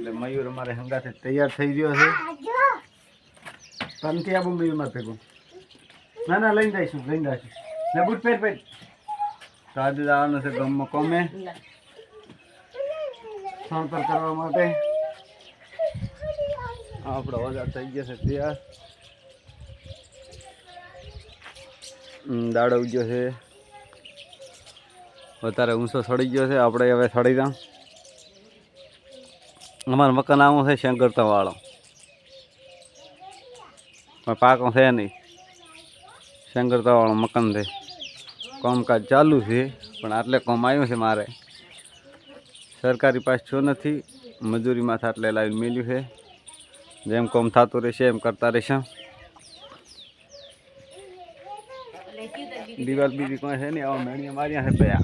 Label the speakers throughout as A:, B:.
A: એટલે મયુર અમારે હંગાથી તૈયાર થઈ ગયો છે. તનથી આવું મયુર મારે ભેગું. ના ના, લઈને જઈશું લઈને જઈશું. ને બુટ પહેર પહેર. તો આજે જવાનું છે ગામમાં કોમે. સણતર કરવા માટે. આપણો વધાર થઈ ગયો છે તૈયાર. દાડો ઉગ્યો છે. વધારે ઊંચો સડી ગયો છે. આપણે હવે સડી જાઉં. અમારું મકાન આવું છે શંકરતા વાળો. પણ પાકો છે નહીં. શંકરતા વાળો મકાન છે. કામકાજ ચાલુ છે, પણ આટલે કોમ આવ્યું છે મારે. સરકારી પાસ છો નથી મજૂરીમાં આટલે લાવીને મેલ્યું છે. જેમ કોમ થતું રહેશે એમ કરતા રહેશે. દિવાલ બીજી કોઈ છે નહીં? આવા મેણીએ માર્યા છે પયા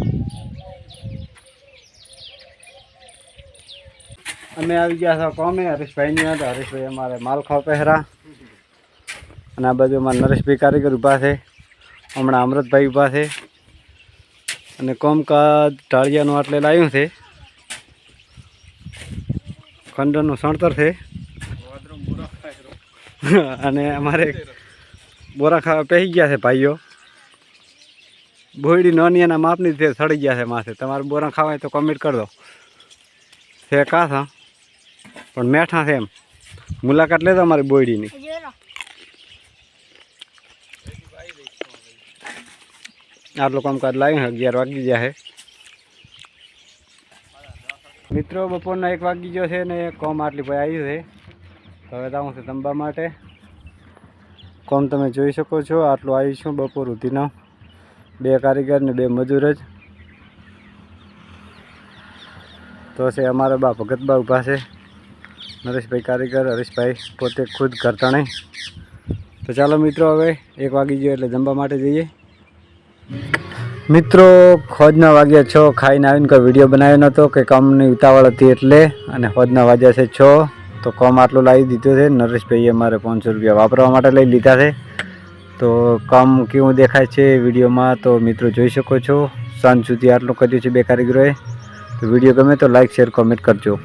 A: અમે આવી ગયા છો કોમે? હરીશભાઈની હતા હરીશભાઈ અમારે માલખા પહેરા અને આ બાજુ અમારા નરેશભાઈ કારીગર ઊભા છે. હમણાં અમૃતભાઈ ઊભા છે. અને કોમકાજ ઢાળિયાનું આટલે લાવ્યું છે. ખંડરનું સણતર છે. અને અમારે બોરા ખાવા પહેરી ગયા છે ભાઈઓ. બોયડી નોની એના માપની તે સડી ગયા છે માથે. તમારે બોરા ખાવા તો કમેન્ટ કરી દો છે કાં પણ મેઠા છે એમ. મુલાકાત લેતા અમારી બોયડીની. આટલું કામકાજ લાવી છે અગિયાર વાગી ગયા છે. મિત્રો બપોરના એક વાગી ગયો છે ને કોમ આટલી ભાઈ આવ્યું છે. તો હવે જાઉં છું તંબા માટે. કોમ તમે જોઈ શકો છો આટલું આવ્યું છું બપોર સુધીનો. બે કારીગર ને બે મજૂર જ. તો છે અમારા બા ભગતબા ઊભા છે. નરેશભાઈ કારીગર, હરીશભાઈ પોતે ખુદ કરતા નહીં તો ચાલો મિત્રો હવે એક વાગી ગયો એટલે જમવા માટે જઈએ. મિત્રો ખોજના વાગ્યા છ, ખાઈને આવીને કોઈ વીડિયો બનાવ્યો નહોતો કે કામની ઉતાવળ હતી એટલે, અને ખોજના વાગ્યા છે છ, તો કમ આટલું લાવી દીધું છે. નરેશભાઈએ મારે પાંચસો રૂપિયા વાપરવા માટે લઈ લીધા છે. તો કામ કેવું દેખાય છે વિડીયોમાં, તો મિત્રો જોઈ શકો છો. સાંજ સુધી આટલું કર્યું છે બે કારીગરોએ. તો વીડિયો ગમે તો લાઈક, શેર, કોમેન્ટ કરજો.